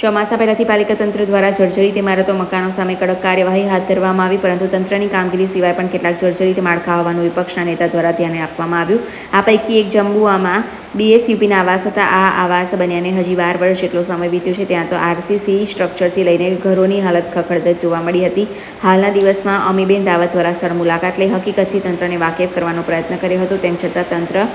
ચોમાસા પહેલાથી પાલિકા તંત્ર દ્વારા જર્જરિત ઇમારતો મકાનો સામે કડક કાર્યવાહી હાથ ધરવામાં આવી, પરંતુ તંત્રની કામગીરી સિવાય પણ કેટલાક જર્જરિત માળખા હોવાનું વિપક્ષના નેતા દ્વારા ધ્યાને આપવામાં આવ્યું. આ પૈકી એક જંબુઆમાં બીએસયુપીના આવાસ હતા. આ આવાસ બન્યાને હજી બાર વર્ષ જેટલો સમય વીત્યો છે. ત્યાં તો આરસીસી સ્ટ્રક્ચરથી લઈને ઘરોની હાલત ખખડધજ જોવા મળી હતી. હાલના દિવસમાં અમીબેન દાવત દ્વારા સ્થળ મુલાકાત લઈ હકીકતથી તંત્રને વાકેફ કરવાનો પ્રયત્ન કર્યો હતો. તેમ છતાં તંત્ર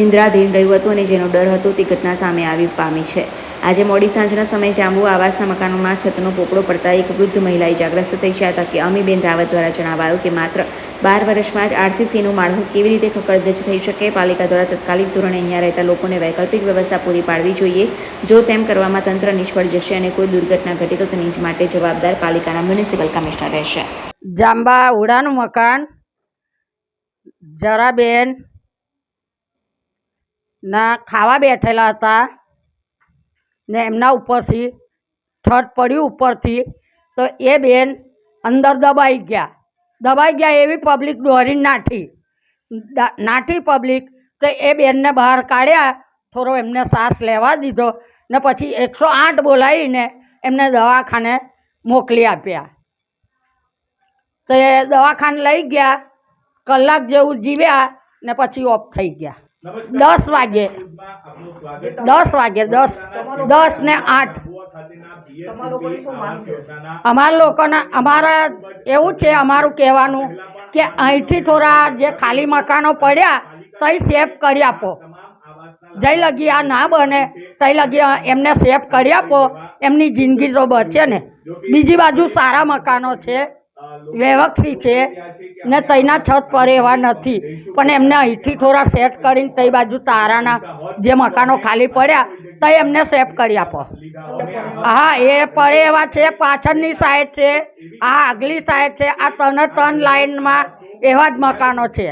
નિંદ્રાધીન રહ્યું હતું અને જેનો ડર હતો તે ઘટના સામે આવી પામી છે. આજે મોડી સાંજના સમયે જાંબુ આવાસના મકાનોમાં છતનો પોપડો પડતા એક વૃદ્ધ મહિલા ઇજાગ્રસ્ત થઈ છે. આ તકે અમીબેન રાવત દ્વારા જણાવાયું કે માત્ર બાર વર્ષમાં જ આરસીસીનું માળખું કેવી રીતે ખકડદજ થઈ શકે, પાલિકા દ્વારા તત્કાલિક ધોરણે અહીંયા રહેતા લોકોને વૈકલ્પિક વ્યવસ્થા પૂરી પાડવી જોઈએ. જો તેમ કરવામાં તંત્ર નિષ્ફળ જશે અને કોઈ દુર્ઘટના ઘટે તો તેની માટે જવાબદાર પાલિકાના મ્યુનિસિપલ કમિશનર રહેશે. જાંબા ઉડાનું મકાન, જરાબેન ના ખાવા બેઠેલા હતા. ને એમના ઉપરથી છત પડ્યું ઉપરથી તો એ બેન અંદર દબાઈ ગયા. દબાઈ ગયા એવી પબ્લિક દોરી નાઠી. નાઠી પબ્લિક તો એ બેનને બહાર કાઢ્યા થોડો એમને શ્વાસ લેવા દીધો ને પછી એકસો આઠ બોલાવીને એમને દવાખાને મોકલી આપ્યા. તો એ દવાખાને લઈ ગયા કલાક જેવું જીવ્યા ને પછી ઓફ થઈ ગયા. દસ વાગે દસ વાગે દસ દસ ને આઠ. અમારા લોકોના અમારા એવું છે અમારું કહેવાનું કે અહીંથી થોડા જે ખાલી મકાનો પડ્યા તઈ સેફ કરી આપો. જઈ લગી આ ના બને તઈ લગી એમને સેફ કરી આપો એમની જિંદગી તો બચે ને. બીજી બાજુ સારા મકાનો છે વ્યવસ્થિત છે ને તઈના છત પર એવા નથી. પણ એમને અહીંથી થોડા સેટ કરીને તઈ બાજુ તારાના જે મકાનો ખાલી પડ્યા તઈ એમને સેફ કરી આપો. હા, એ પડે એવા છે, પાછળની સાઈડ છે, આ આગલી સાઈડ છે, આ ત્રણે ત્રણ લાઈનમાં એવા જ મકાનો છે.